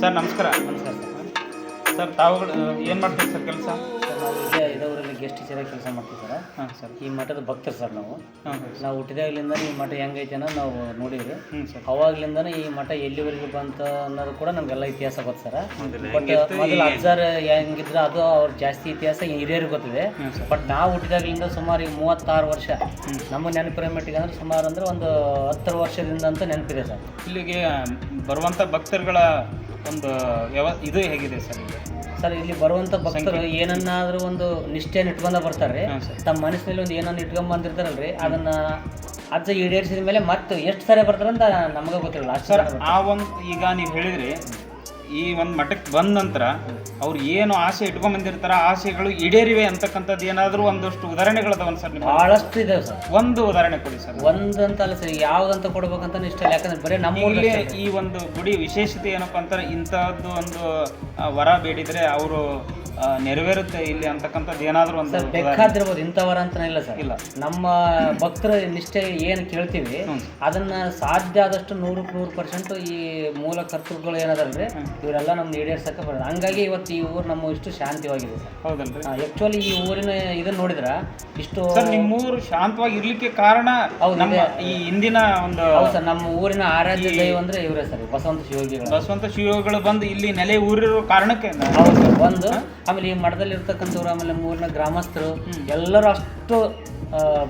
Sir ನಮಸ್ಕಾರ. ನಮಸ್ಕಾರ sir ತಾವು ತಾವುಗಳು ಏನು ಮಾಡ್ತೀವಿ ಸರ್ ಕೆಲಸ? ಸರ್ ನಾವು ಗೆಸ್ಟ್ ಟೀಚರಾಗಿ ಕೆಲಸ ಮಾಡ್ತೀವಿ ಸರ್. ಹಾಂ ಸರ್. ಈ ಮಠದ ಭಕ್ತರು ಸರ್ ನಾವು. ಹಾಂ ನಾವು ಹುಟ್ಟಿದಾಗ್ಲಿಂದ ಈ ಮಠ ಹೆಂಗೈತೆ ಅನ್ನೋದು ನಾವು ನೋಡಿದ್ರಿ ಹ್ಞೂ ಸರ್. ಅವಾಗ್ಲಿಂದನೇ ಈ ಮಠ ಎಲ್ಲಿವರೆಗೆ ಬಂತ ಅನ್ನೋದು ಕೂಡ ನಮಗೆಲ್ಲ ಇತಿಹಾಸ ಗೊತ್ತು ಸರ್. ಬಟ್ ಮೊದಲು ಅಜ್ಜಾರ್ ಹೆಂಗಿದ್ರೆ ಅದು ಅವ್ರ ಜಾಸ್ತಿ ಇತಿಹಾಸ ಹಿರಿಯರಿಗೆ ಗೊತ್ತಿದೆ. ಬಟ್ ನಾವು ಹುಟ್ಟಿದಾಗ್ಲಿಂದ ಸುಮಾರು ಈಗ ಮೂವತ್ತಾರು ವರ್ಷ. ನಮ್ಮ ನೆನಪಿರೋ ಮಟ್ಟಿಗೆ ಅಂದ್ರೆ ಸುಮಾರು ಅಂದ್ರೆ ಒಂದು ಹತ್ತರ ವರ್ಷದಿಂದ ಅಂತ ನೆನಪಿದೆ ಸರ್. ಇಲ್ಲಿಗೆ ಬರುವಂಥ ಭಕ್ತರುಗಳ ಒಂದು ವ್ಯವ ಇದು ಹೇಗಿದೆ ಸರ್ ಈಗ ಸರ್ ಇಲ್ಲಿ ಬರುವಂಥ ಭಕ್ತರು ಏನನ್ನಾದರೂ ಒಂದು ನಿಷ್ಠೆಯನ್ನು ಇಟ್ಕೊಂಡ ಬರ್ತಾರೆ. ತಮ್ಮ ಮನಸ್ಸಿನಲ್ಲಿ ಒಂದು ಏನನ್ನ ಇಟ್ಕೊಂಡ್ ಬಂದಿರ್ತಾರಲ್ರಿ ಅದನ್ನ ಅಜ್ಜ ಈಡೇರಿಸಿದ ಮೇಲೆ ಮತ್ತೆ ಎಷ್ಟು ಸರಿ ಬರ್ತಾರಂತ ನಮಗೆ ಗೊತ್ತಿರಲ್ಲ ಅಷ್ಟು ಸರ್ ಆ ಒಂದು ಈಗ ನೀವು ಹೇಳಿದ್ರಿ ಈ ಒಂದು ಮಠಕ್ಕೆ ಬಂದ ನಂತರ ಅವ್ರು ಏನು ಆಸೆ ಇಟ್ಕೊಂಡ್ ಬಂದಿರ್ತಾರ ಆಸೆಗಳು ಈಡೇರಿವೆ ಅಂತಕ್ಕಂಥದ್ದು ಏನಾದರೂ ಒಂದಷ್ಟು ಉದಾಹರಣೆಗಳದಾವನ್ ಸರ್ ಭಾಳಷ್ಟು ಬಹಳಷ್ಟು ಇದಾವೆ ಸರ್. ಒಂದು ಉದಾಹರಣೆ ಕೊಡಿ ಸರ್. ಒಂದಂತ ಅಲ್ಲ ಸರ್ ಯಾವ್ದಂತ ಕೊಡ್ಬೇಕಂತ ಇಷ್ಟ ಇಲ್ಲ ಯಾಕಂದ್ರೆ ಬರೀ ನಮ್ಮ ಇಲ್ಲಿ ಈ ಒಂದು ಗುಡಿ ವಿಶೇಷತೆ ಏನಪ್ಪಾ ಅಂತಾರೆ ಇಂತಹದ್ದು ಒಂದು ಆ, ವರ ಬೇಡಿದ್ರೆ ಅವರು ನೆರವೇರುತ್ತೆ ಇಲ್ಲಿ ಅಂತಕ್ಕಂಥದ್ದು ಏನಾದರೂ ಒಂದು ಸರ್ ಬೇಕಾದಿರ್ಬೋದು ಇಂಥವರ ಅಂತ ಇಲ್ಲ ಸರ್. ಇಲ್ಲ. ನಮ್ಮ ಭಕ್ತರ ನಿಷ್ಠೆ ಏನು ಕೇಳ್ತೀವಿ. ಅದನ್ನ ಸಾಧ್ಯ ಆದಷ್ಟು ನೂರಕ್ಕೆ ನೂರು ಪರ್ಸೆಂಟ್ ಈ ಮೂಲ ಕರ್ತೃಗಳು ಏನದಲ್ರಿ ಇವರೆಲ್ಲ ನಮ್ಮ ಈಡೇರ್ಸಕ್ಕೆ ಬರೋದು. ಹಂಗಾಗಿ ಇವತ್ತು ಈ ಊರು ನಮ್ಮ ಇಷ್ಟು ಶಾಂತಿವಾಗಿದೆ ಸರ್. ಹೌದಲ್ರಿ. ಆ್ಯಕ್ಚುಲಿ ಈ ಊರಿನ ಇದನ್ನ ನೋಡಿದ್ರ ಇಷ್ಟು ನಿಮ್ಮ ಊರು ಶಾಂತವಾಗಿ ಇರ್ಲಿಕ್ಕೆ ಕಾರಣ ಹೌದು, ನಮ್ಮ ಈ ಹಿಂದಿನ ಒಂದು ಹೌದು ಸರ್ ನಮ್ಮ ಊರಿನ ಆರಾಧ್ಯ ದೈವ ಅಂದ್ರೆ ಇವರೇ ಸರ್ ಬಸವಂತ ಶಿವಯೋಗಿಗಳು. ಬಸವಂತ ಶಿವಗಳು ಬಂದು ಇಲ್ಲಿ ನೆಲೆ ಊರಿರೋ ಕಾರಣಕ್ಕೆ ಹೌದು ಸರ್ ಒಂದು ಆಮೇಲೆ ಈ ಮಠದಲ್ಲಿ ಇರ್ತಕ್ಕಂಥವ್ರು ಆಮೇಲೆ ಮೂರನೇ ಗ್ರಾಮಸ್ಥರು ಎಲ್ಲರೂ ಅಷ್ಟು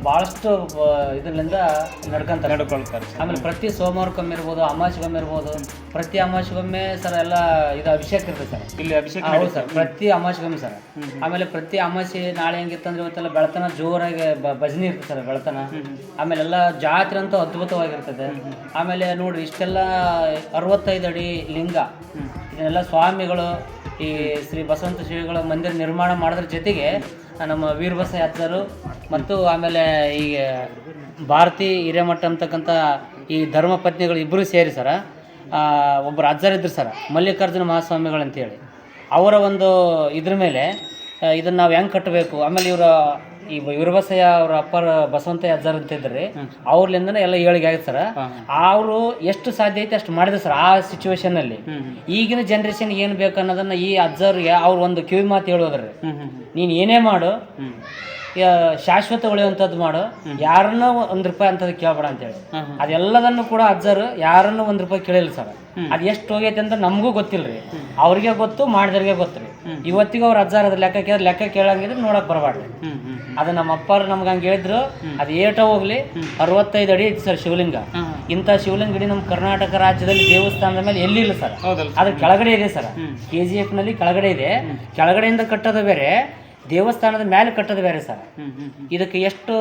ಭಾಳಷ್ಟು ಇದರಿಂದ ನಡ್ಕೊಂತಾರೆ. ನಡ್ಕೊಳ್ತಾರೆ ಆಮೇಲೆ ಪ್ರತಿ ಸೋಮವಾರಕ್ಕೊಮ್ಮೆ ಇರ್ಬೋದು ಅಮಾವಾಸ್ಯೆಗೊಮ್ಮೆ ಇರ್ಬೋದು ಪ್ರತಿ ಅಮಾವಾಸ್ಯೆಗೊಮ್ಮೆ ಸರ್ ಎಲ್ಲ ಇದು ಅಭಿಷೇಕ ಇರ್ತದೆ ಸರ್. ಇಲ್ಲಿ ಅಭಿಷೇಕ ಹೌದು ಸರ್ ಪ್ರತಿ ಅಮಾವಾಸ್ಯೆಗೊಮ್ಮೆ ಸರ್. ಆಮೇಲೆ ಪ್ರತಿ ಅಮಾವಾಸ್ಯೆ ನಾಳೆ ಹೆಂಗಿತ್ತಂದ್ರೆ ಇವತ್ತೆಲ್ಲ ಬೆಳತನ ಜೋರಾಗಿ ಭಜನೆ ಇರ್ತದೆ ಸರ್ ಬೆಳತನ. ಆಮೇಲೆ ಎಲ್ಲ ಜಾತ್ರೆ ಅಂತೂ ಅದ್ಭುತವಾಗಿರ್ತದೆ. ಆಮೇಲೆ ನೋಡಿ ಇಷ್ಟೆಲ್ಲ ಅರವತ್ತೈದು ಅಡಿ ಲಿಂಗ. ಇದನ್ನೆಲ್ಲ ಸ್ವಾಮಿಗಳು, ಈ ಶ್ರೀ ಬಸವಂತ ಶಿವಿಗಳ ಮಂದಿರ ನಿರ್ಮಾಣ ಮಾಡೋದ್ರ ಜೊತೆಗೆ ನಮ್ಮ ವೀರಬಸ ಯಾತ್ರರು ಮತ್ತು ಆಮೇಲೆ ಈ ಭಾರತಿ ಹಿರೇಮಠ ಅಂತಕ್ಕಂಥ ಈ ಧರ್ಮಪತ್ನಿಗಳು ಇಬ್ಬರು ಸೇರಿ ಸರ ಒಬ್ಬರು ಅಜ್ಜರ್ ಇದ್ರು ಸರ, ಮಲ್ಲಿಕಾರ್ಜುನ ಮಹಾಸ್ವಾಮಿಗಳು ಅಂತೇಳಿ. ಅವರ ಒಂದು ಇದ್ರ ಮೇಲೆ ಇದನ್ನು ನಾವು ಹೆಂಗೆ ಕಟ್ಟಬೇಕು ಆಮೇಲೆ ಇವರ ಈ ವೀರಬಸಯ್ಯ ಅವ್ರ ಅಪ್ಪರ ಬಸವಂತ ಅಜ್ಜಾರ್ ಅಂತ ಇದ್ರಿ ಅವ್ರಲಿಂದನೇ ಎಲ್ಲ ಏಳಿಗೆ ಆಗೈತೆ ಸರ್. ಅವರು ಎಷ್ಟು ಸಾಧ್ಯ ಐತೆ ಅಷ್ಟು ಮಾಡಿದ್ರು ಸರ್ ಆ ಸಿಚುವೇಶನ್ ಅಲ್ಲಿ. ಈಗಿನ ಜನರೇಷನ್ ಏನು ಬೇಕು ಅನ್ನೋದನ್ನ ಈ ಅಜ್ಜರ್ಗೆ ಅವ್ರ ಒಂದು ಕಿವಿ ಮಾತು ಹೇಳೋದ್ರಿ ನೀನು ಏನೇ ಮಾಡು. ಶಾಶ್ವತ ಉಳಿಯುವಂಥದ್ದು ಮಾಡು. ಯಾರನ್ನ ಒಂದ್ ರೂಪಾಯಿ ಅಂತದ್ದು ಕೇಳಬೇಡ ಅಂತೇಳಿ. ಅದೆಲ್ಲದನ್ನು ಕೂಡ ಅಜ್ಜರು ಯಾರನ್ನು ಒಂದ್ ರೂಪಾಯಿ ಕೇಳಿಲ್ಲ ಸರ್. ಅದು ಎಷ್ಟು ಹೋಗೈತೆ ಅಂತ ನಮಗೂ ಗೊತ್ತಿಲ್ರಿ. ಅವ್ರಿಗೆ ಗೊತ್ತು ಮಾಡಿದವ್ರಿಗೆ ಗೊತ್ತು ರೀ ಇವತ್ತಿಗೂ ಅವ್ರ ಅಜ್ಜಾರ ಅದ್ರ ಲೆಕ್ಕ ಕೇಳಿದ್ರೆ ಲೆಕ್ಕ ಕೇಳಂಗಿದ್ರೆ ನೋಡಕ್ ಬರಬಾರ್ದು ಅದು ನಮ್ಮ ಅಪ್ಪರು ನಮ್ಗೆ ಹಂಗೆ ಹೇಳಿದ್ರು ಅದು ಏಟ ಹೋಗ್ಲಿ ಅರವತ್ತೈದು ಅಡಿ ಐತಿ ಸರ್ ಶಿವಲಿಂಗ. ಇಂಥ ಶಿವಲಿಂಗ ಇಡೀ ನಮ್ಮ ಕರ್ನಾಟಕ ರಾಜ್ಯದಲ್ಲಿ ದೇವಸ್ಥಾನದ ಮೇಲೆ ಎಲ್ಲಿಲ್ಲ ಸರ್. ಅದು ಕೆಳಗಡೆ ಇದೆ ಸರ್. ಕೆ ಜಿ ಎಫ್ನಲ್ಲಿ ಕೆಳಗಡೆ ಇದೆ. ಕೆಳಗಡೆಯಿಂದ ಕಟ್ಟೋದು ಬೇರೆ. ದೇವಸ್ಥಾನದ ಮೇಲೆ ಕಟ್ಟೋದು ಬೇರೆ ಸರ್. ಇದಕ್ಕೆ ಎಷ್ಟು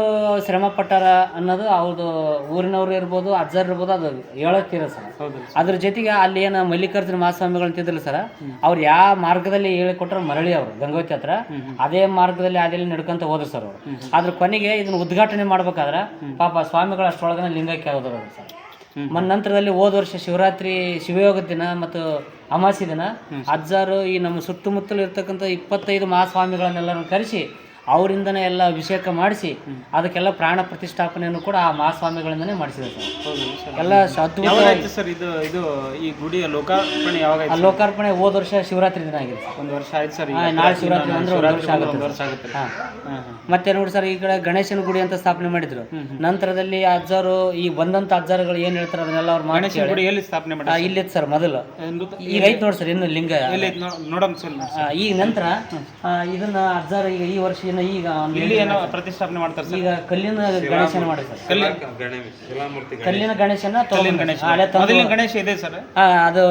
ಶ್ರಮ ಪಟ್ಟಾರ ಅನ್ನೋದು ಅವ್ರದ್ದು ಊರಿನವ್ರು ಇರ್ಬೋದು ಅಜ್ಜರ್ ಇರ್ಬೋದು ಅದು ಹೇಳತ್ತೀರ ಸರ್. ಅದ್ರ ಜೊತೆಗೆ ಅಲ್ಲಿ ಏನು ಮಲ್ಲಿಕಾರ್ಜುನ ಮಹಾಸ್ವಾಮಿಗಳು ಅಂತಿದ್ರಲ್ಲ ಸರ್ ಅವ್ರು ಯಾವ ಮಾರ್ಗದಲ್ಲಿ ಹೇಳಿಕೊಟ್ರ ಮರಳಿ ಅವರು ಗಂಗೋತಿ ಹತ್ರ. ಅದೇ ಮಾರ್ಗದಲ್ಲಿ ಅದೇ ನಡ್ಕೊಂತ ಹೋದ್ರು ಸರ್ ಅವರು. ಅದ್ರ ಕೊನೆಗೆ ಇದನ್ನ ಉದ್ಘಾಟನೆ ಮಾಡ್ಬೇಕಾದ್ರೆ ಪಾಪ ಸ್ವಾಮಿಗಳು ಅಷ್ಟೊಳಗನ ಲಿಂಗಕ್ಕೆ ಹೋದ್ರು ಸರ್. ಮನ್ ನಂತರದಲ್ಲಿ ಹೋದ ವರ್ಷ ಶಿವರಾತ್ರಿ ಶಿವಯೋಗ ದಿನ ಮತ್ತು ಅಮಾಸಿ ದಿನ. ಅಜ್ಜಾರು ಈ ನಮ್ಮ ಸುತ್ತಮುತ್ತಲು ಇರ್ತಕ್ಕಂಥ ಇಪ್ಪತ್ತೈದು ಮಹಾಸ್ವಾಮಿಗಳನ್ನೆಲ್ಲರೂ ಕರೆಸಿ ಅವರಿಂದನೇ ಎಲ್ಲ ಅಭಿಷೇಕ ಮಾಡಿಸಿ ಅದಕ್ಕೆಲ್ಲ ಪ್ರಾಣ ಪ್ರತಿಷ್ಠಾಪನೆಯನ್ನು ಕೂಡ ಆ ಮಹಾಸ್ವಾಮಿಗಳಿಂದನೇ ಮಾಡಿಸಿದೆ ಸರ್. ಎಲ್ಲ ಸರ್ ಇದು ಇದು ಈ ಗುಡಿಯ ಲೋಕಾರ್ಪಣೆ ಯಾವಾಗ ಲೋಕಾರ್ಪಣೆ ಹೋದ ವರ್ಷ ಶಿವರಾತ್ರಿ ದಿನ ಆಗಿದೆ ಒಂದು ವರ್ಷ ಆಯ್ತು ಸರ್ ನಾಳೆ ಶಿವರಾತ್ರಿ ಅಂದ್ರೆ ಒಂದು ವರ್ಷ ಆಗುತ್ತೆ ವರ್ಷ ಮತ್ತೆ ನೋಡಿ ಸರ್ ಈ ಕಡೆ ಗಣೇಶನ ಗುಡಿ ಅಂತ ಸ್ಥಾಪನೆ ಮಾಡಿದ್ರು. ನಂತರದಲ್ಲಿ ಅಜ್ಜಾರು ಈ ಬಂದಂತ ಅಜ್ಜಾರುಗಳು ಏನ್ ಹೇಳ್ತಾರೆ ಅದನ್ನೆಲ್ಲ ಅವ್ರು ಮಾಡಿ ಗಣೇಶನ ಗುಡಿ ಎಲ್ಲಿ ಸ್ಥಾಪನೆ ಮಾಡಿ ಇಲ್ಲಿ ಸರ್? ಮೊದಲು. ಈಗ ಐತ್ ನೋಡಿ ಸರ್ ಇನ್ನು ಲಿಂಗ. ನೋಡಮ್ ಸರ್ ಈಗ ನಂತರ ಇದನ್ನ ಅಜ್ಜಾರು ಈಗ ಈ ವರ್ಷ ಇನ್ನು ಈಗ ಇಲ್ಲಿ ಏನೋ ಪ್ರತಿಷ್ಠಾಪನೆ ಮಾಡ್ತಾರೆ ಸರ್. ಈಗ ಕಲ್ಲಿನ ಗಣೇಶನ ಮಾಡಿ ಸರ್. ಕಲ್ಲಿ ಕಲ್ಲಿನ ಗಣೇಶನ ಕಲ್ಲಿನ ಗಣೇಶ. ಹಳೆ ತಂದು ಮೊದಲಿನ ಗಣೇಶ ಇದೆ ಸರ್. ಆ, ಅದು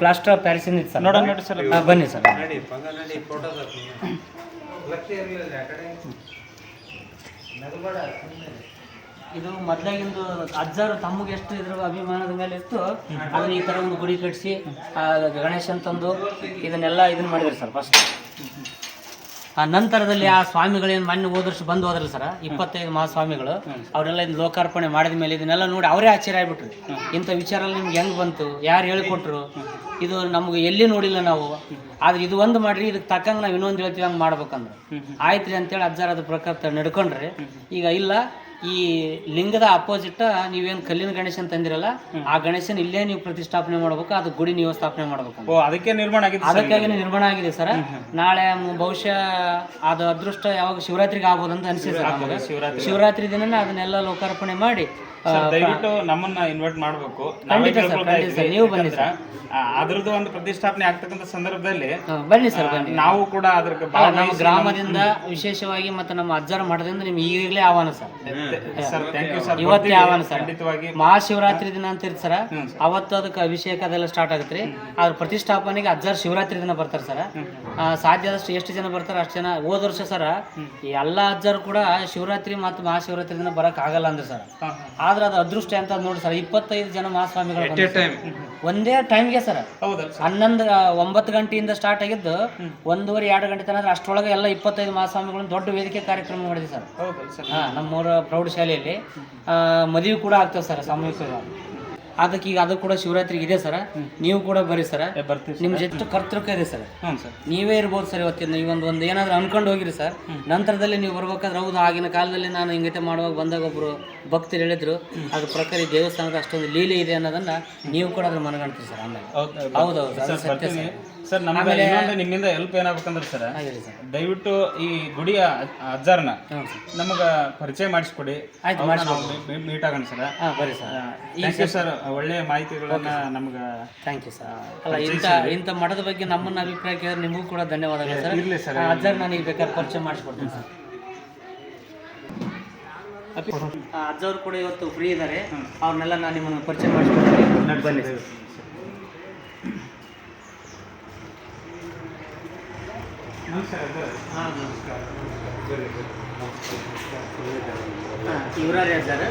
ಪ್ಲಾಸ್ಟರ್ ಆಫ್ ಪ್ಯಾರಿಸಿನ್ ಇತ್ತು ಸರ್. ನೋಡೋಣ ನೋಡಿ ಸರ್. ಆ, ಬನ್ನಿ ಸರ್. ಇದು ಮೊದ್ಲಾಗಿಂದು ಅಜ್ಜರು ತಮ್ಮಗೆ ಎಷ್ಟು ಇದ್ರ ಅಭಿಮಾನದ ಮೇಲೆ ಇತ್ತು. ಅದನ್ನ ಈ ತರ ಒಂದು ಗುಡಿ ಕಟ್ಟಿಸಿ ಗಣೇಶನ್ ತಂದು ಇದನ್ನೆಲ್ಲ ಇದನ್ನ ಮಾಡಿದ್ರು ಸರ್ ಫಸ್ಟ್ ಆ ನಂತರದಲ್ಲಿ ಆ ಸ್ವಾಮಿಗಳೇನು ಮೊನ್ನೆ ಹೋದ ವರ್ಷ ಬಂದು ಹೋದ್ರಲ್ಲ ಸರ್ ಇಪ್ಪತ್ತೈದು ಮಹಾಸ್ವಾಮಿಗಳು ಅವರೆಲ್ಲ ಇದು ಲೋಕಾರ್ಪಣೆ ಮಾಡಿದ ಮೇಲೆ ಇದನ್ನೆಲ್ಲ ನೋಡಿ ಅವರೇ ಆಶ್ಚರ್ಯ ಆಗ್ಬಿಟ್ರು. ಇಂಥ ವಿಚಾರ ನಿಮ್ಗೆ ಹೆಂಗ್ ಬಂತು? ಯಾರು ಹೇಳ್ಕೊಟ್ರು? ಇದು ನಮ್ಗೆ ಎಲ್ಲಿ ನೋಡಿಲ್ಲ ನಾವು. ಆದ್ರೆ ಇದು ಒಂದು ಮಾಡ್ರಿ ಇದಕ್ಕೆ ತಕ್ಕಂಗೆ ನಾವು ಇನ್ನೊಂದು ಹೇಳ್ತೀವಿ ಹಂಗೆ ಮಾಡ್ಬೇಕಂದ್ರೆ. ಆಯ್ತು ರೀ ಅಂತೇಳಿ ಅಜ್ಜಾರದ ಪ್ರಕಾರ ನಡ್ಕೊಂಡ್ರಿ ಈಗ ಇಲ್ಲ ಈ ಲಿಂಗದ ಅಪೋಸಿಟ್ ನೀವೇನು ಕಲ್ಲಿನ ಗಣೇಶ ತಂದಿರಲ್ಲ ಆ ಗಣೇಶನ ಇಲ್ಲೇ ನೀವು ಪ್ರತಿಷ್ಠಾಪನೆ ಮಾಡ್ಬೇಕು ಅದು ಗುಡಿ ನೀವು ಸ್ಥಾಪನೆ ಮಾಡಬೇಕು ಅದಕ್ಕೆ ನಿರ್ಮಾಣ ಆಗಿದೆ ಅದಕ್ಕಾಗಿ ನಿರ್ಮಾಣ ಆಗಿದೆ ಸರ್. ನಾಳೆ ಬಹುಶಃ ಅದು ಅದೃಷ್ಟ ಯಾವಾಗ ಶಿವರಾತ್ರಿಗೆ ಆಗ್ಬೋದು ಅಂತ ಅನಿಸಿದೆ ಶಿವರಾತ್ರಿ ದಿನ ದಿನನೇ ಅದನ್ನೆಲ್ಲ ಲೋಕಾರ್ಪಣೆ ಮಾಡಿ ದಯವಿಟ್ಟು ನಮ್ಮನ್ನ ಇನ್ವೈಟ್ ಮಾಡಬೇಕು. ಖಂಡಿತ ಸರ್, ಖಂಡಿತ ಸರ್, ನೀವು ಬನ್ನಿ ಅದ್ರದ್ದು ಒಂದು ಪ್ರತಿಷ್ಠಾಪನೆ ಆಗ್ತಕ್ಕಂಥ ಸಂದರ್ಭದಲ್ಲಿ ಬನ್ನಿ ಸರ್ ಬನ್ನಿ. ನಾವು ಕೂಡ ಅದ್ರ ಅಲ್ಲ, ನಮ್ಮ ಗ್ರಾಮದಿಂದ ವಿಶೇಷವಾಗಿ ಮತ್ತೆ ನಮ್ಮ ಅಜ್ಜರ ಮಠದಿಂದ ನಿಮ್ಗೆ ಈಗಲೇ ಆಹ್ವಾನ sir. Sir thank you sir. ಇವತ್ತೇ ಆಹ್ವಾನ ಸರ್. ಖಂಡಿತವಾಗಿ. ಮಹಾಶಿವರಾತ್ರಿ ದಿನ ಅಂತ ಇರ್ತ ಸರ್. ಅವತ್ತು ಅದಕ್ಕೆ ಅಭಿಷೇಕ ಅದೆಲ್ಲ ಸ್ಟಾರ್ಟ್ ಆಗುತ್ತೆ ರೀ. ಅದ್ರ ಪ್ರತಿಷ್ಠಾಪನೆಗೆ ಅಜ್ಜಾರ್ ಶಿವರಾತ್ರಿ ದಿನ ಬರ್ತಾರೆ ಸರ್. ಸಾಧ್ಯ ಆದಷ್ಟು ಎಷ್ಟು ಜನ ಬರ್ತಾರೆ ಅಷ್ಟು ಜನ ಹೋದ ವರ್ಷ ಸರ್ ಎಲ್ಲ ಅಜ್ಜರು ಕೂಡ ಶಿವರಾತ್ರಿ ಮತ್ತು ಮಹಾಶಿವರಾತ್ರಿ ದಿನ ಬರಕ್ ಆಗಲ್ಲ ಅಂದ್ರೆ ಸರ್. ಆದ್ರೆ ಅದು ಅದೃಷ್ಟ ಅಂತ ನೋಡಿ ಸರ್ ಇಪ್ಪತ್ತೈದು ಜನ ಮಹಾಸ್ವಾಮಿಗಳು ಬಂದ್ರು ಸರ್. ಒಂದೇ ಟೈಮ್ಗೆ ಸರ್. ಹೌದಲ್ಲ ಸರ್ ಹನ್ನೊಂದು ಒಂಬತ್ತು ಗಂಟೆಯಿಂದ ಸ್ಟಾರ್ಟ್ ಆಗಿದ್ದು ಒಂದೂವರೆ ಎರಡು ಗಂಟೆ ತನಕ ಅಷ್ಟರೊಳಗೆ ಎಲ್ಲ ಇಪ್ಪತ್ತೈದು ಮಹಾಸ್ವಾಮಿಗಳನ್ನ ದೊಡ್ಡ ವೇದಿಕೆ ಕಾರ್ಯಕ್ರಮ ಮಾಡಿದೆ ಸರ್. ಹೌದಲ್ಲ ಸರ್. ಹಾಂ ನಮ್ಮೂರ ಪ್ರೌಢಶಾಲೆಯಲ್ಲಿ ಆ, ಮದುವೆ ಕೂಡ ಆಗ್ತದೆ ಸರ್ ಸಾಮೂಹಿಕವಾಗಿ ಅದಕ್ಕೆ ಈಗ ಅದು ಕೂಡ ಶಿವರಾತ್ರಿ ಇದೆ ಸರ್. ನೀವು ಕೂಡ ಬರ್ರಿ ಸರ್. ಬರ್ತೀವಿ ನಿಮ್ಮ ಜೊತೆ ಕರ್ತೃಕ ಇದೆ ಸರ್. ಹ್ಞೂ ಸರ್. ನೀವೇ ಇರ್ಬೋದು ಸರ್ ಇವತ್ತಿನ ಈ ಒಂದು ಏನಾದರೂ ಅನ್ಕೊಂಡು ಹೋಗಿರಿ ಸರ್. ನಂತರದಲ್ಲಿ ನೀವು ಬರ್ಬೇಕಾದ್ರೆ ಹೌದು ಆಗಿನ ಕಾಲದಲ್ಲಿ ನಾನು ಹಿಂಗೈತೆ ಮಾಡುವಾಗ ಬಂದಾಗ ಒಬ್ಬರು ಭಕ್ತರು ಹೇಳಿದ್ರು ಅದ್ರ ಪ್ರಕಾರ ಈ ದೇವಸ್ಥಾನದ ಅಷ್ಟೊಂದು ಲೀಲೆ ಇದೆ ಅನ್ನೋದನ್ನ ನೀವು ಕೂಡ ಅದ್ರ ಮನಗಣ್ತೀರಿ ಸರ್ ಆಮೇಲೆ. ಹೌದು ಹೌದೌದು ಸರ್ ಸತ್ಯ ಸರ್. ಸರ್ ನಮ್ಗೆ ಇನ್ನೊಂದು ನಿಮ್ಮಿಂದ ಹೆಲ್ಪ್ ಏನಾಗ್ಬೇಕಂದ್ರೆ ಸರ್ ಸರ್ ದಯವಿಟ್ಟು ಈ ಗುಡಿಯ ಅಜ್ಜಾರನ್ನ ನಮಗೆ ಪರಿಚಯ ಮಾಡಿಸ್ಕೊಡಿ. ಆಯ್ತು, ಮೀಟ್ ಆಗೋಣ ಸರ್ ಹಾಂ ಸರ್ ಥ್ಯಾಂಕ್ ಯು ಸರ್ ಒಳ್ಳೆಯ ಮಾಹಿತಿಗಳನ್ನ ನಮ್ಗೆ ಥ್ಯಾಂಕ್ ಯು ಸರ್ ಅಲ್ಲ ಇಂಥ ಇಂಥ ಮಠದ ಬಗ್ಗೆ ನಮ್ಮನ್ನ ಅಭಿಪ್ರಾಯ ಕೇಳಿದ್ರೆ ನಿಮಗೂ ಕೂಡ ಧನ್ಯವಾದಗಳು ಸರ್ ಇರಲಿ ಸರ್ ಅಜ್ಜರ್ ನನಗೆ ಬೇಕಾದ್ರೆ ಪರಿಚಯ ಮಾಡಿಸ್ಕೊಡ್ತೀನಿ ಸರ್ ಅಜ್ಜವ್ರು ಕೂಡ ಇವತ್ತು ಫ್ರೀ ಇದ್ದಾರೆ ಅವ್ರನ್ನೆಲ್ಲ ನಾನು ನಿಮ್ಮನ್ನು ಪರಿಚಯ ಮಾಡಿಸ್ಕೊಡ್ತೀನಿ. ಬನ್ನಿ ಸರ್ ನಮಸ್ಕಾರ. ಹಾಂ ಇವರೇ ಅಜ್ಜಾರ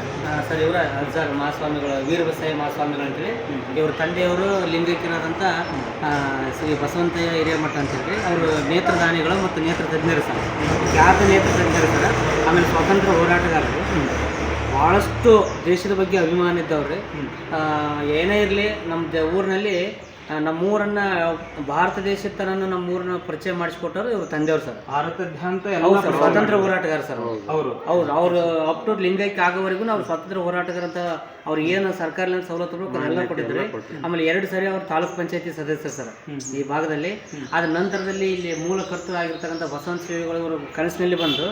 ಸರ್? ಇವರ ಸರ್ ಮಹಾಸ್ವಾಮಿಗಳು ವೀರಬಸಯ್ಯ ಮಹಾಸ್ವಾಮಿಗಳು ಅಂತೇಳಿ. ಇವ್ರ ತಂದೆಯವರು ಲಿಂಗೈಕ್ಯರಾದಂಥ ಶ್ರೀ ಬಸವಂತಯ್ಯ ಅಂತ ಹೇಳಿ ಅವರು ನೇತ್ರದಾನಿಗಳು ಮತ್ತು ನೇತ್ರ ತಜ್ಞರು ಸರ್. ಖ್ಯಾತ ನೇತ್ರ ತಜ್ಞರು ಸರ್? ಆಮೇಲೆ ಸ್ವಾತಂತ್ರ್ಯ ಹೋರಾಟಗಾರರು. ಭಾಳಷ್ಟು ದೇಶದ ಬಗ್ಗೆ ಅಭಿಮಾನ ಇದ್ದವ್ರಿ. ಏನೇ ಇರಲಿ ನಮ್ಮ ಊರಿನಲ್ಲಿ ಆ, ನಮ್ಮ ಊರನ್ನ ಭಾರತ ದೇಶದ ತನಕ ನಮ್ಮೂರನ್ನ ಪರಿಚಯ ಮಾಡಿಸ್ಕೊಟ್ಟವ್ರು ಇವ್ರ ತಂದೆಯವ್ರು ಸರ್. ಭಾರತದಾದ್ಯಂತ ಎಲ್ಲ ಹೌದು ಸರ್ ಸ್ವಾತಂತ್ರ್ಯ ಹೋರಾಟಗಾರ ಸರ್ ಅವ್ರು. ಅವರು ಹೌದು. ಅವ್ರು ಅಪ್ ಟು ಲಿಂಗೈಕ್ಯ ಆಗೋವರೆಗೂ ಅವ್ರು ಸ್ವಾತಂತ್ರ್ಯ ಹೋರಾಟಗಾರ ಅಂತ ಅವ್ರಿಗೆ ಏನು ಸರ್ಕಾರದಿಂದ ಸವಲತ್ತು ಕೊಟ್ಟಿದ್ದಾರೆ. ಆಮೇಲೆ ಎರಡು ಸರಿ ಅವ್ರು ತಾಲೂಕ್ ಪಂಚಾಯತಿ ಸದಸ್ಯರು ಸರ್ ಈ ಭಾಗದಲ್ಲಿ. ಅದ್ರ ನಂತರದಲ್ಲಿ ಇಲ್ಲಿ ಮೂಲ ಕರ್ತೃ ಆಗಿರ್ತಕ್ಕಂಥ ಬಸವಂತ ಶ್ರೀಗಳು ಕನಸಿನಲ್ಲಿ ಬಂದು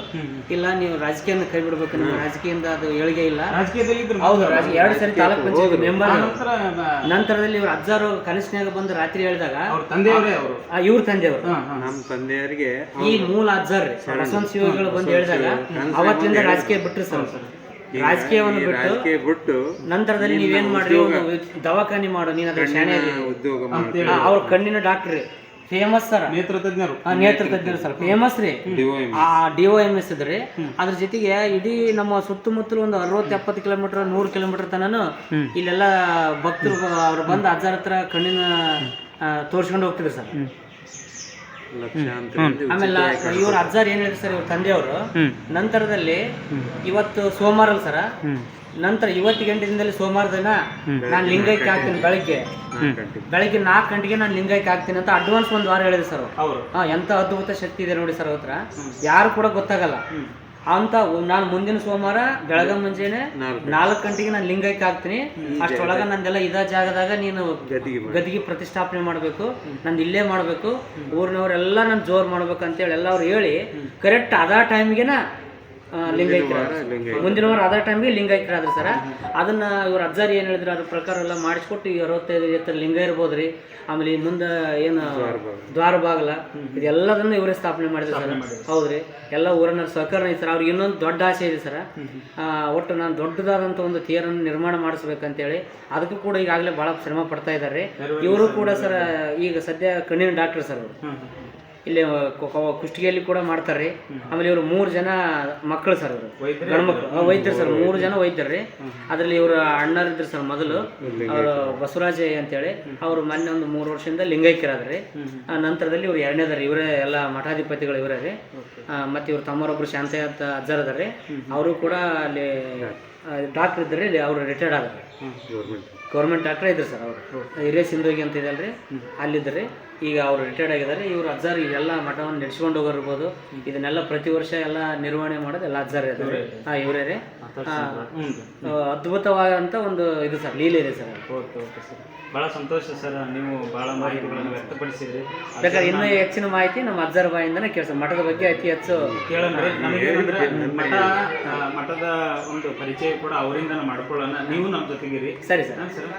ಇಲ್ಲ ನೀವು ರಾಜಕೀಯನ ಕೈ ಬಿಡಬೇಕು ನಿಮ್ಮ ರಾಜಕೀಯದಿಂದ ಅದು ಏಳಿಗೆ ಇಲ್ಲ. ಹೌದು ಎರಡು ಸರಿ ತಾಲೂಕ್ ಪಂಚಾಯತಿ ಮೆಂಬರ್ ನಂತರದಲ್ಲಿ ಇವ್ರ ಅಜ್ಜಾರು ಕನಸಿನಾಗ ಬಂದು ರಾತ್ರಿ ಹೇಳಿದಾಗ ಅವ್ರ ತಂದೆಯವರೇ ಅವರು. ಆ, ಇವ್ರ ತಂದೆಯವರು. ನಮ್ಮ ತಂದೆಯವರಿಗೆ ಈ ಮೂಲ ಅಜ್ಜರ್ ಬಸವಂತ ಶಿವಗಳು ಬಂದು ಹೇಳಿದಾಗ ಅವತ್ತಿಂದ ರಾಜಕೀಯ ಬಿಟ್ರು ಸರ್ ರಾಜಕೀಯವನ್ನು ಬಿಟ್ಟು ರಾಜಕೀಯ ಬಿಟ್ಟು ನಂತರದಲ್ಲಿ ನೀವೇನ್ ಮಾಡ್ರಿ? ಒಂದು ದವಾಖಾನಿ ಮಾಡು ನೀನ್ ಅದ್ರ ಶಾಣೆ ಉದ್ಯೋಗ ಅವ್ರ ಕಣ್ಣಿನ ಡಾಕ್ಟ್ರಿ ಫೇಮಸ್ ಸರ್ ನೇತ್ರ ತಜ್ಞರು ನೇತ್ರ ತಜ್ಞರು ಸರ್ ಫೇಮಸ್ ರೀ. ಆ ಡಿ ಒ ಎಂ ಎಸ್ ಇದ್ರಿ. ಅದ್ರ ಜೊತೆಗೆ ಇಡೀ ನಮ್ಮ ಸುತ್ತಮುತ್ತಲು ಒಂದು ಅರವತ್ತು ಎಪ್ಪತ್ತು ಕಿಲೋಮೀಟರ್ ನೂರು ಕಿಲೋಮೀಟರ್ ತನನು ಇಲ್ಲೆಲ್ಲ ಭಕ್ತರು ಅವ್ರು ಬಂದು ಅಜ್ಜಾರ ಹತ್ರ ಕಣ್ಣಿನ ತೋರಿಸ್ಕೊಂಡು ಹೋಗ್ತಿದ್ರು ಸರ್ ಆಮೇಲೆ ಇವ್ರ ಅಜ್ಜಾರ್ ಏನ್ ಹೇಳಿದ್ರು ಸರ್ ಇವ್ರ ತಂದೆಯವರು? ನಂತರದಲ್ಲಿ ಇವತ್ತು ಸೋಮವಾರ ಅಲ್ಲ ಸರ? ನಂತರ ಇವತ್ತು ಗಂಟೆ ದಿನದಲ್ಲಿ ಸೋಮವಾರ ದಿನ ನಾನು ಲಿಂಗೈಕ್ ಹಾಕ್ತೀನಿ ಬೆಳಿಗ್ಗೆ. ಬೆಳಿಗ್ಗೆ ನಾಲ್ಕು ಗಂಟೆಗೆ ನಾನು ಲಿಂಗೈಕ್ ಹಾಕ್ತೀನಿ ಅಂತ ಅಡ್ವಾನ್ಸ್ ಒಂದು ವಾರ ಹೇಳಿದೆ ಸರ್ ಅವ್ರು. ಎಂತ ಅದ್ಭುತ ಶಕ್ತಿ ಇದೆ ನೋಡಿ ಸರ್ ಅವ್ರ ಹತ್ರ. ಯಾರು ಕೂಡ ಗೊತ್ತಾಗಲ್ಲ. ಅಂತ ನಾನು ಮುಂದಿನ ಸೋಮವಾರ ಬೆಳಗ ಮುಂಜಾನೆ ನಾಲ್ಕು ಗಂಟೆಗೆ ನಾನು ಲಿಂಗೈಕ್ಯ ಆಗ್ತೀನಿ. ಅಷ್ಟೊಳಗ ನಂದೆಲ್ಲ ಇದ ಜಾಗದಾಗ ನೀನು ಗದಿಗೆ ಪ್ರತಿಷ್ಠಾಪನೆ ಮಾಡಬೇಕು. ನಂದು ಇಲ್ಲೇ ಮಾಡಬೇಕು. ಊರಿನವರೆಲ್ಲ ನಾನು ಜೋರ್ ಮಾಡ್ಬೇಕು ಅಂತೇಳಿ ಎಲ್ಲ ಅವ್ರು ಹೇಳಿ ಕರೆಕ್ಟ್ ಅದ ಟೈಮ್ಗೆನ ಲಿಂಗೈಕ್ಯ ಮುಂದಿನ ವಾರ ಅದ ಟೈಮ್ಗೆ ಲಿಂಗೈಕ್ಯರಾದ್ರು ಸರ. ಅದನ್ನ ಇವ್ರ ಅಜ್ಜಾರಿ ಏನು ಹೇಳಿದ್ರು ಅದ್ರ ಪ್ರಕಾರ ಎಲ್ಲ ಮಾಡಿಸ್ಕೊಟ್ಟು ಈ ಅರವತ್ತೈದು ಎತ್ತರ ಲಿಂಗ ಇರ್ಬೋದ್ರಿ. ಆಮೇಲೆ ಈ ಮುಂದೆ ಏನು ದ್ವಾರ ಬಾಗಲ ಇದೆಲ್ಲದನ್ನು ಇವರೇ ಸ್ಥಾಪನೆ ಮಾಡಿದ್ರು ಸರ್. ಹೌದ್ರಿ. ಎಲ್ಲ ಊರನ್ನ ಸಹಕಾರ ಸರ್. ಅವ್ರಿಗೆ ಇನ್ನೊಂದು ದೊಡ್ಡ ಆಸೆ ಇದೆ ಸರ್. ಒಟ್ಟು ನಾನು ದೊಡ್ಡದಾದಂಥ ಒಂದು ತೇರನ್ನು ನಿರ್ಮಾಣ ಮಾಡಿಸ್ಬೇಕಂತೇಳಿ ಅದಕ್ಕೂ ಕೂಡ ಈಗಾಗಲೇ ಭಾಳ ಶ್ರಮ ಪಡ್ತಾ ಇದ್ದಾರೆ ಇವರು ಕೂಡ ಸರ್ ಈಗ ಸದ್ಯ ಕಣ್ಣಿನ ಡಾಕ್ಟರ್ ಸರ್ ಅವರು. ಇಲ್ಲಿ ಕುಷ್ಟಗಿಯಲ್ಲಿ ಕೂಡ ಮಾಡ್ತಾರೆ ಆಮೇಲೆ ಇವರು ಮೂರು ಜನ ಮಕ್ಕಳು ಸರ್ ಅವರು ಗಣಮಕ್ಳು ವೈದ್ಯರು ಸರ್ ಮೂರು ಜನ ವೈದ್ಯರು ಅದರಲ್ಲಿ ಇವರು ಅಣ್ಣರಿದ್ರು ಸರ್ ಮೊದಲು. ಅವರು ಬಸವರಾಜ ಅಂತೇಳಿ. ಅವರು ಮೊನ್ನೆ ಒಂದು ಮೂರು ವರ್ಷದಿಂದ ಲಿಂಗೈಕ್ಯರಾದ್ರಿ ಆ ನಂತರದಲ್ಲಿ ಇವ್ರು ಎರಡನೇದಾರೆ ಇವರೇ ಎಲ್ಲ ಮಠಾಧಿಪತಿಗಳು ಇವರೇ ರೀ. ಮತ್ತು ಇವ್ರ ತಮ್ಮರೊಬ್ರು ಶಾಂತಯ್ಯ ಅಂತ ಅಜ್ಜರ್ ಅದಾರೆ ಅವರು ಕೂಡ ಅಲ್ಲಿ ಡಾಕ್ಟರ್ ಇದ್ದಾರೆ ಇಲ್ಲಿ ಅವರು ರಿಟೈರ್ಡ್ ಆದ್ರೆ ಗೌರ್ಮೆಂಟ್. ಗೌರ್ಮೆಂಟ್ ಡಾಕ್ಟರ್ ಇದ್ರು ಸರ್ ಅವರು. ಹಿರಿಯ ಸಿಂಧೋಗಿ ಅಂತ ಇದಲ್ರಿ ಅಲ್ಲಿದ್ರಿ ಈಗ ಅವರು ರಿಟೈರ್ಡ್ ಆಗಿದ್ದಾರೆ ಇವರು ಅಜ್ಜಾರ್ ಇವೆಲ್ಲ ಮಠವನ್ನು ನಡೆಸ್ಕೊಂಡು ಹೋಗಿರ್ಬೋದು. ಇದನ್ನೆಲ್ಲ ಪ್ರತಿ ವರ್ಷ ಎಲ್ಲ ನಿರ್ವಹಣೆ ಮಾಡೋದು ಎಲ್ಲ ಅಜ್ಜಾರ್ ಇದ್ದಾರೆ ಹಾಂ ಇವರೇ ರೀ. ಅದ್ಭುತವಾದಂಥ ಒಂದು ಇದು ಸರ್ ಲೀಲೆ ಇದೆ ಸರ್ ಓಕೆ ಓಕೆ ಸರ್. ಭಾಳ ಸಂತೋಷ ಸರ್ ನೀವು ಭಾಳ ಮಾಹಿತಿಗಳನ್ನು ವ್ಯಕ್ತಪಡಿಸಿದ್ರಿ. ಬೇಕಾದ್ರೆ ಇನ್ನೂ ಹೆಚ್ಚಿನ ಮಾಹಿತಿ ನಮ್ಮ ಅಜ್ಜಾರ್ ಬಾಯಿಂದನೇ ಕೇಳಿಸ ಮಠದ ಬಗ್ಗೆ ಅತಿ ಹೆಚ್ಚು ಕೇಳಂದ್ರೆ ನಮಗೆ ಮಠ ಮಠದ ಒಂದು ಪರಿಚಯ ಕೂಡ ಅವರಿಂದ ಮಾಡ್ಕೊಳ್ಳೋಣ. ನೀವು ನಮ್ಮ ಜೊತೆಗಿರಿ. ಸರಿ ಸರ್. ಸರ್.